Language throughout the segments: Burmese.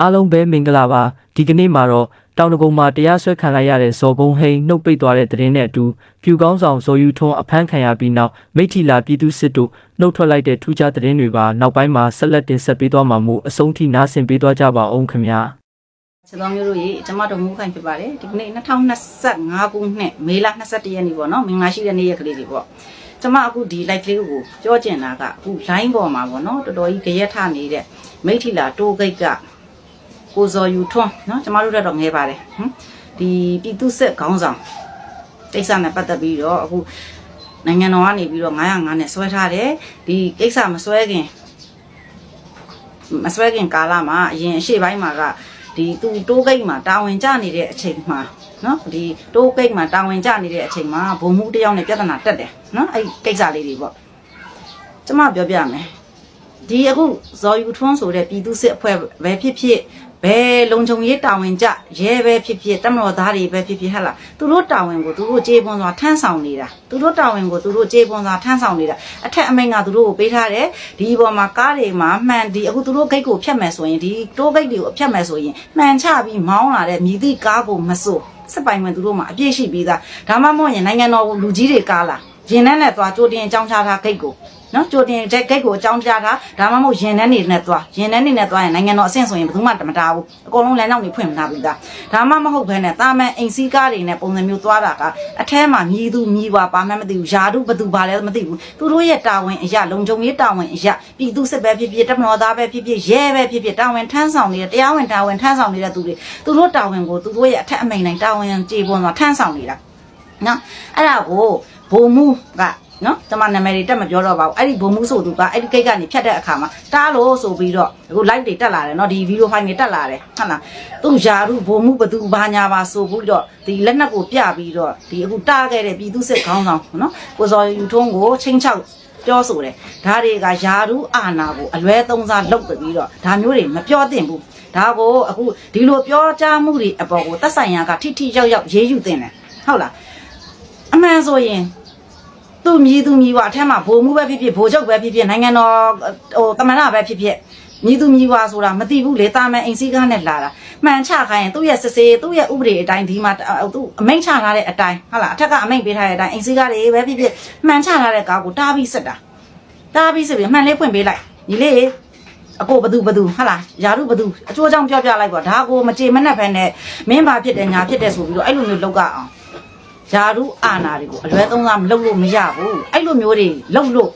အားလုံးပဲမင်္ဂလာပါဒီကနေ့မှာတော့တောင်တကုံမှာတရားစွဲခံလိုက်ရတဲ့ဇော်ဘုံဟိန်းနှုတ်ပိတ်သွားတဲ့သတင်းနဲ့အတူပြူကောင်းဆောင်ဇော်ယူထွန်းအဖမ်းခံရပြီးနောက်မိထီလာပြည်သူစစ်တို့နှုတ်ထွက်လိုက်တဲ့ထူးခြားသတင်းတွေပါနောက်ပိုင်းမှာဆက်လက်တင်ဆက်ပေးသွားမှာမို့အဆုံးထိနားဆင်ပေးသွားကြပါအောင်ခင်ဗျာခြေတော်မျိုးတို့ရေကျမတို့မူခိုင်ဖြစ်ပါတယ်ဒီကနေ့2025ခုနှစ်မေလ22ရက်နေ့ပေါ့နော်မင်္ဂလာရှိတဲ့နေ့ရက်ကလေးတွေပေါ့ကျမအခုဒီ live လေးကိုပြောကျင်တာကအခု line ပေါ်မှာပေါ့နော်တော်တော်ကြီးကြရက်ထနေတဲ့မိထီလာတိုးဂိတ်က ကိုဇော်ယူထွန်းနော်ကျမတို့တော့ငဲပါတယ်ဟမ်ဒီပြည်သူစစ်ခေါင်းဆောင်ကိစ္စနဲ့ပတ်သက်ပြီးတော့အခုနိုင်ငံတော်ကနေပြီးတော့905နဲ့ဆွဲထားတယ်ဒီကိစ္စမဆွဲခင်မဆွဲခင်ကာလမှာအရင်အရှိပိုင်းမှာကဒီသူတိုးဂိတ်မှာတာဝန်ကျနေတဲ့အချိန်မှာနော်ဒီတိုးဂိတ်မှာတာဝန်ကျနေတဲ့အချိန်မှာဘုံမှုတစ်ယောက်နဲ့ပြဿနာတက်တယ်နော်အဲ့ဒီကိစ္စလေးတွေပေါ့ကျမပြောပြမယ်ဒီအခုဇော်ယူထွန်းဆိုတဲ့ပြည်သူစစ်အဖွဲ့ပဲဖြစ်ဖြစ် ဘယ်လုံခြုံရေးတာဝန်ကြရဲပဲဖြစ်ဖြစ်တမတော်သားတွေပဲဖြစ်ဖြစ်ဟဲ့လားသူတို့တာဝန်ကိုသူတို့ကြေးပွန်စွာထမ်းဆောင်နေတာသူတို့တာဝန်ကိုသူတို့ကြေးပွန်စွာထမ်းဆောင်နေတာအထက်အမိန့်ကသူတို့ကိုပေးထားတယ်ဒီပေါ်မှာကားတွေမှာမှန်ဒီအခုသူတို့ဂိတ်ကိုဖြတ်မယ်ဆိုရင်ဒီတိုးဂိတ်တွေကိုဖြတ်မယ်ဆိုရင်မှန်ချပြီးမောင်းလာတဲ့မြည်သည့်ကားကိုမစိုးစစ်ပိုင်ဝင်သူတို့မှာအပြည့်ရှိပြီးသားဒါမှမဟုတ်ရင်နိုင်ငံတော်လူကြီးတွေကားလာရင်ထဲနဲ့သွားကြိုတင်အကြောင်းချထားဂိတ်ကို နော်ကြိုတင်တဲ့ဂိတ်ကိုအကြောင်းပြတာဒါမှမဟုတ်ရင်ထဲနေနဲ့သွားရင်ထဲနေနဲ့သွားရင်နိုင်ငံတော်အဆင့်ဆိုရင်ဘယ်သူမှမတားဘူးအကုန်လုံးလမ်းကြောင်းတွေဖွင့်မထားဘူးသားဒါမှမဟုတ်ဘဲနဲ့တာမန်အိမ်စီးကားတွေနဲ့ပုံစံမျိုးသွားတာကအထဲမှာမြည်သူမြည်ပါပါမှမသိဘူးယာတုဘသူပါလဲမသိဘူးသူတို့ရဲ့တာဝန်အရာလုံခြုံရေးတာဝန်အရာပြည်သူစစ်ပဲဖြစ်ဖြစ်တပ်မတော်သားပဲဖြစ်ဖြစ်ရဲပဲဖြစ်ဖြစ်တာဝန်ထမ်းဆောင်နေတဲ့တရားဝင်တာဝန်ထမ်းဆောင်နေတဲ့သူတွေသူတို့တာဝန်ကိုသူတို့ရဲ့အထက်အမိန်တိုင်းတာဝန်ကြေပွန်စွာထမ်းဆောင်နေတာနော်အဲ့ဒါကိုဘုံမူက နော်ကျွန်မနာမည်တွေတက်မပြောတော့ပါဘူးအဲ့ဒီဘုံမူဆိုသူကအဲ့ဒီကိတ်ကနေဖြတ်တဲ့အခါမှာတားလို့ဆိုပြီးတော့အခု live တွေတက်လာတယ်နော်ဒီ video file တွေတက်လာတယ်ဟုတ်လားသူယာရုဘုံမူဘသူဘာညာပါဆိုပြီးတော့ဒီလက်နက်ကိုပြပြီးတော့ဒီအခုတားခဲ့တဲ့ပြည်သူစစ်ခေါင်းဆောင်နော်ကိုစော်ယူထုံးကိုချင်းချောက်ပြောဆိုတယ်ဒါတွေကယာရုအာနာကိုအလွဲသုံးစားလုပ်ပြီးတော့ဒါမျိုးတွေမပြောသင့်ဘူးဒါကိုအခုဒီလိုပြောကြားမှုတွေအပေါ်ကိုသက်ဆိုင်ရာကထိထိရောက်ရောက်ရေးယူသင့်တယ်ဟုတ်လားအမှန်ဆိုရင် သူ့မြည်သူမြည်ဝအထက်မှာဘိုလ်မှုပဲဖြစ်ဖြစ်ဘိုလ်ချုပ်ပဲဖြစ်ဖြစ်နိုင်ငံတော်ဟိုတမန်တော်ပဲဖြစ်ဖြစ်မြည်သူမြည်ဝဆိုတာမသိဘူးလေတာမန်အိမ်စည်းကားနဲ့လာတာမှန်ချခိုင်းရင်သူ့ရဲ့စစ်စေးသူ့ရဲ့ဥပဒေအတိုင်းဒီမှာသူအမိန့်ချထားတဲ့အတိုင်းဟုတ်လားအထက်ကအမိန့်ပေးထားတဲ့အတိုင်းအိမ်စည်းကားတွေပဲဖြစ်ဖြစ်မှန်ချထားတဲ့ကားကိုတားပြီးစစ်တာတားပြီးစစ်ပြီးမှန်လေးဖွင့်ပေးလိုက်ညီလေးအကိုဘသူဘသူဟာလားယာရုဘသူအချိုးအကြောင်းပြောပြလိုက်ပေါ့ဒါကိုမကြေမနှက်ဖဲနဲ့မင်းဘာဖြစ်တယ်ညာဖြစ်တယ်ဆိုပြီးတော့အဲ့လိုမျိုးလောက်ကအောင် ယာရုအာနာတွေကိုအလွဲသုံးစားမလုပ်လို့မရဘူးအဲ့လိုမျိုးတွေလုပ်လို့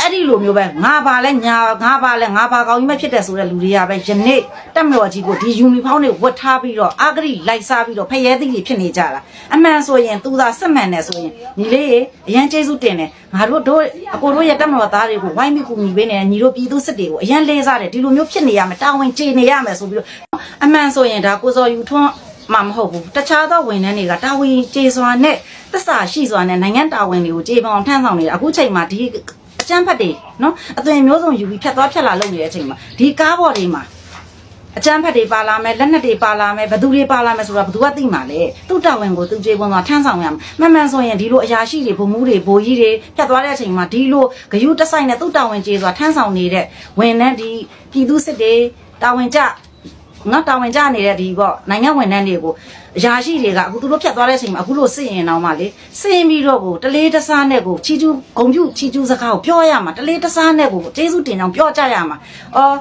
အဲ့ဒီလိုမျိုးပဲငါပါလဲညာငါပါလဲငါပါကောင်းကြီးမဖြစ်တဲ့ဆိုတဲ့လူတွေကပဲယနေ့တက်မတော်ကြီးကိုဒီယူနီဖောင်းတွေဝတ်ထားပြီးတော့အာဂရိလိုက်စားပြီးတော့ဖရဲသီးတွေဖြစ်နေကြတာအမှန်ဆိုရင်သူသာစစ်မှန်တယ်ဆိုရင်ညီလေးရေအရန်ကျေးဇူးတင်တယ်ငါတို့တို့အကိုတို့ရဲ့တက်မတော်သားတွေကိုဝိုင်းပြီးကူညီပေးနေတယ်ညီတို့ပြည်သူစစ်တွေကိုအရန်လေးစားတယ်ဒီလိုမျိုးဖြစ်နေရမယ်တာဝန်ကျေနေရမယ်ဆိုပြီးတော့အမှန်ဆိုရင်ဒါကိုစော်ယူထွန်း မှမဟုတ်ဘူးတခြားသောဝန်ထမ်းတွေကတာဝန်ကျေစွာနဲ့တစ္ဆာရှိစွာနဲ့နိုင်ငံတာဝန်တွေကိုကျေပေါအောင်ထမ်းဆောင်နေတာအခုချိန်မှာဒီအကျန်းဖတ်တွေနော်အသွင်မျိုးစုံယူပြီးဖြတ်သွားဖြတ်လာလုပ်နေတဲ့အချိန်မှာဒီကားဘော်တွေမှာအကျန်းဖတ်တွေပါလာမယ်လက်နက်တွေပါလာမယ်ဘသူတွေပါလာမယ်ဆိုတာဘသူကသိမှာလဲသူ့တာဝန်ကိုသူကျေပွန်စွာထမ်းဆောင်ရမှာမှန်မှန်ဆိုရင်ဒီလိုအရာရှိတွေဗိုလ်မှူးတွေဗိုလ်ကြီးတွေဖြတ်သွားတဲ့အချိန်မှာဒီလိုဂယုတဆိုင်နဲ့သူ့တာဝန်ကျေစွာထမ်းဆောင်နေတဲ့ဝန်ထမ်းဒီပြည်သူစစ်တွေတာဝန်ကျ နော်တာဝန်ကျနေတဲ့ဒီပေါ့နိုင်ငံဝန်ထမ်းတွေကိုအရာရှိတွေကအခုသူတို့ဖြတ်သွားတဲ့အချိန်မှာအခုလို့စစ်ရင်တော့မှလေစစ်ရင်ပြီးတော့ကိုတလေးတစားနဲ့ကိုချီကျူးဂုံကျူးချီကျူးစကားကိုပြောရမှာတလေးတစားနဲ့ကိုကျေးဇူးတင်ကြောင်းပြောကြရမှာအော်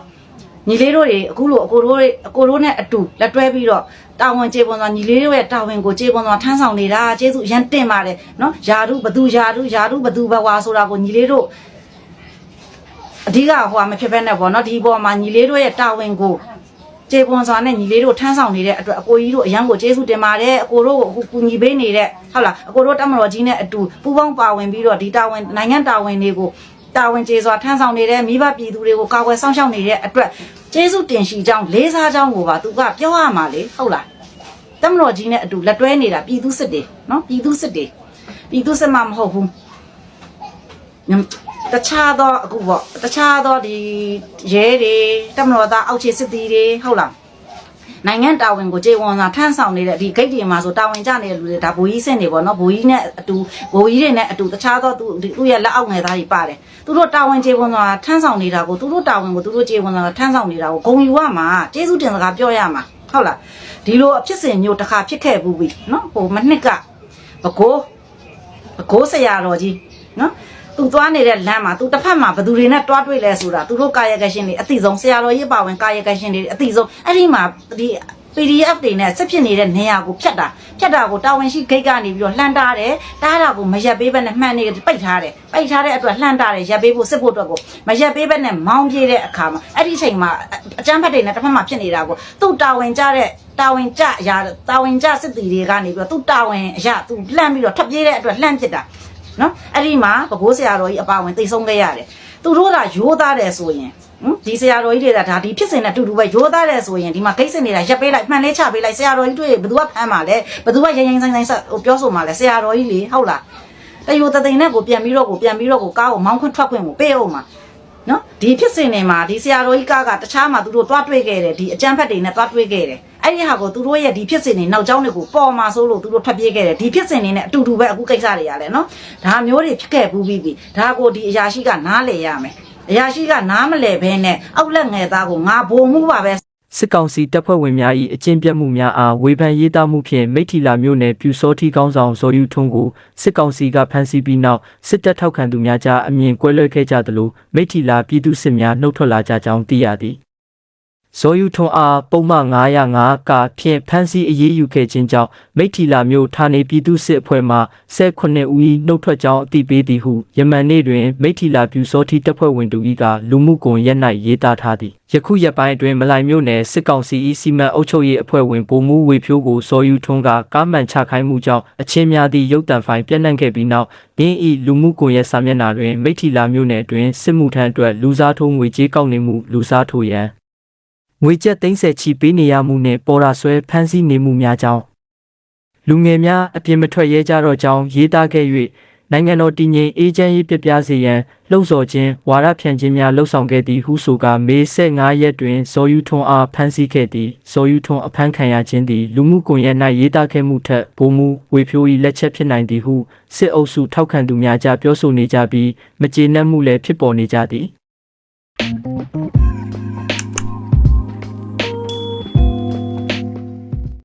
ညီလေးတို့တွေအခုလို့အကိုတို့တွေအကိုတို့နဲ့အတူလက်တွဲပြီးတော့တာဝန်ကျေပွန်စွာညီလေးတို့ရဲ့တာဝန်ကိုကျေပွန်စွာထမ်းဆောင်နေတာကျေးဇူးအရန်တင်ပါတယ်နော်ယာရုဘသူယာရုယာရုဘသူဘဝဆိုတာကိုညီလေးတို့အဓိကဟိုကမဖြစ်ဘဲနဲ့ပေါ့နော်ဒီပေါ်မှာညီလေးတို့ရဲ့တာဝန်ကို ကျေပွန်စွာနဲ့ညီလေးတို့ထမ်းဆောင်နေတဲ့အတွက်အကိုကြီးတို့အရန်ကိုကျေးဇူးတင်ပါတယ်အကိုတို့ကိုအခုကူညီပေးနေတဲ့ဟုတ်လားအကိုတို့တက်မတော်ကြီးနဲ့အတူပူးပေါင်းပါဝင်ပြီးတော့ဒီတာဝန်နိုင်ငံတာဝန်တွေကိုတာဝန်ကျေစွာထမ်းဆောင်နေတဲ့မိဘပြည်သူတွေကိုကာကွယ်စောင့်ရှောက်နေတဲ့အတွက်ကျေးဇူးတင်ရှိကြောင်းလေးစားကြောင်းကိုပါသူကပြောရမှာလေဟုတ်လားတက်မတော်ကြီးနဲ့အတူလက်တွဲနေတာပြည်သူစစ်တွေနော်ပြည်သူစစ်တွေပြည်သူစစ်မှမဟုတ်ဘူးညမ် တခြားသောအခုပေါ့တခြားသောဒီရဲတွေတမတော်သားအောက်ခြေစစ်သည်တွေဟုတ်လားနိုင်ငံတာဝန်ကိုကြေဝန်စွာထမ်းဆောင်နေတဲ့ဒီဂိတ်တွေမှာဆိုတာဝန်ကျနေတဲ့လူတွေဒါဘိုးကြီးစင်တွေပေါ့နော်ဘိုးကြီးနဲ့အတူဘိုးကြီးတွေနဲ့အတူတခြားသောသူသူ့ရဲ့လက်အောက်ငယ်သားတွေပါတယ်သူတို့တာဝန်ကြေဝန်စွာထမ်းဆောင်နေတာကိုသူတို့တာဝန်ကိုသူတို့ကြေဝန်စွာထမ်းဆောင်နေတာကိုဂုံယူရမှာကျေးဇူးတင်စကားပြောရမှာဟုတ်လားဒီလိုအဖြစ်စဉ်မျိုးတစ်ခါဖြစ်ခဲ့ဘူးပြီနော်ဟိုမနှစ်ကဘကိုးဘကိုးဆရာတော်ကြီးနော် သူသွားနေတဲ့လမ်းမှာသူတစ်ဖက်မှာဘသူတွေနဲ့တွားတွေ့လဲဆိုတာသူတို့ကာယကရှင်တွေအသိဆုံးဆရာတော်ကြီးပါဝင်ကာယကရှင်တွေအသိဆုံးအဲ့ဒီမှာဒီ PDF တွေနဲ့ဆက်ဖြစ်နေတဲ့နေရာကိုဖြတ်တာဖြတ်တာကိုတာဝန်ရှိဂိတ်ကနေပြီးတော့လှန်တာတယ်တားတာကိုမရက်ပေးဘဲနဲ့မှန်နေပိတ်ထားတယ်ပိတ်ထားတဲ့အတွက်လှန်တာတယ်ရက်ပေးဖို့စစ်ဖို့အတွက်ကိုမရက်ပေးဘဲနဲ့မောင်းပြေးတဲ့အခါမှာအဲ့ဒီအချိန်မှာအကျန်းဖက်တွေနဲ့တစ်ဖက်မှာဖြစ်နေတာကိုသူ့တာဝန်ကြတဲ့တာဝန်ကြအရာတာဝန်ကြစစ်တီတွေကနေပြီးတော့သူ့တာဝန်အရာသူလှမ်းပြီးတော့ထွက်ပြေးတဲ့အတွက်လှမ်းဖြစ်တာ နော်အဲ့ဒီမှာပကိုးဆရာတော်ကြီးအပါဝင်တိတ်ဆုံးခဲ့ရတယ်သူတို့ကရိုးသားတယ်ဆိုရင်ဟမ်ဒီဆရာတော်ကြီးတွေကဒါဒီဖြစ်စဉ်နဲ့အတူတူပဲရိုးသားတယ်ဆိုရင်ဒီမှာဂိတ်စင်နေတာရပ်ပေးလိုက်မှန်လေးချပေးလိုက်ဆရာတော်ကြီးတွေ့ဘယ်သူကဖမ်းမှာလဲဘယ်သူကရင်ရင်ဆိုင်ဆိုင်ဆက်ဟိုပြောဆိုမှာလဲဆရာတော်ကြီးလေဟုတ်လားတယူတသိန်းနဲ့ကိုပြန်ပြီးတော့ကိုပြန်ပြီးတော့ကိုကားကိုမောင်းခွန်းထွက်ခွင့်ကိုပေးအောင်မှာနော်ဒီဖြစ်စဉ်တွေမှာဒီဆရာတော်ကြီးကားကတခြားမှာသူတို့သွားတွေ့ခဲ့တယ်ဒီအကြမ်းဖက်တွေနဲ့သွားတွေ့ခဲ့တယ် အဲ့ဒီဟာကိုသူတို့ရဲ့ဒီဖြစ်စဉ်တွေနောက်ကျောင်းတွေကိုပေါ်မှာဆိုလို့သူတို့ထွက်ပြေးခဲ့တယ်ဒီဖြစ်စဉ်တွေနဲ့အတူတူပဲအခုကိစ္စတွေရလဲနော်ဒါမျိုးတွေဖြစ်ခဲ့ဘူးပြီးပြီဒါကိုဒီအရာရှိကနားလေရမယ်အရာရှိကနားမလဲဘဲနဲ့အောက်လက်ငယ်သားကိုငါဘုံမှုပါပဲစစ်ကောင်စီတပ်ဖွဲ့ဝင်များ၏အကျင့်ပြတ်မှုများအားဝေဖန်ရေးသားမှုဖြင့်မိထီလာမြို့နယ်ပြူစောတိကောင်းဆောင်ဇော်ယူထွန်းကိုစစ်ကောင်စီကဖမ်းဆီးပြီးနောက်စစ်တပ်ထောက်ခံသူများကြားအမြင်ကွဲလွဲခဲ့ကြသလိုမိထီလာပြည်သူစစ်များနှုတ်ထွက်လာကြကြောင်းသိရသည် ဇော်ယူထွန်းအားပုံမှန်905ကဖြင့်ဖမ်းဆီးအရေးယူခဲ့ခြင်းကြောင့်မိထီလာမြို့ဌာနေပြည်သူစစ်အဖွဲ့မှ18ဦး၏နှုတ်ထွက်ကြောင်းအသိပေးသည်ဟုယမန်နေ့တွင်မိထီလာပြူစောတိတပ်ဖွဲ့ဝင်တူ၏ကလူမှုကွန်ရက်၌ရေးသားထားသည်ယခုရက်ပိုင်းအတွင်းမလိုင်မြို့နယ်စစ်ကောင်စီ၏စီမံအုပ်ချုပ်ရေးအဖွဲ့ဝင်ဗိုလ်မှူးဝေဖြိုးကိုစော်ယူထွန်းကကားမှန်ချခိုင်းမှုကြောင့်အချင်းများသည့်ရုပ်တံဖိုင်ပြန့်နှံ့ခဲ့ပြီးနောက်ရင်း၏လူမှုကွန်ရက်စာမျက်နှာတွင်မိထီလာမြို့နယ်တွင်စစ်မှုထမ်းအတွက်လူစားထိုးငွေကြေးကောက်နေမှုလူစားထိုးရန် ငွေကျပ်သိန်းဆက်ချီပေးနေရမှုနဲ့ပေါ်ရာဆွဲဖမ်းဆီးနေမှုများကြောင့်လူငယ်များအပြင်းမထွက်ရဲကြတော့ကြောင်းရေးသားခဲ့၍နိုင်ငံတော်တည်ငြိမ်အေးချမ်းရေးပြပြစေရန်လှုံ့ဆော်ခြင်းဝါဒဖြန့်ခြင်းများလှုံ့ဆော်ခဲ့သည်ဟုဆိုကာမေ15ရက်တွင်ဇော်ယူထွန်းအားဖမ်းဆီးခဲ့သည်ဇော်ယူထွန်းအဖမ်းခံရခြင်းသည်လူမှုကွန်ရက်၌ရေးသားခဲ့မှုထက်ဗိုလ်မှူးဝေဖြိုး၏လက်ချက်ဖြစ်နိုင်သည်ဟုစစ်အုပ်စုထောက်ခံသူများကြားပြောဆိုနေကြပြီးမကျေနပ်မှုလည်းဖြစ်ပေါ်နေကြသည်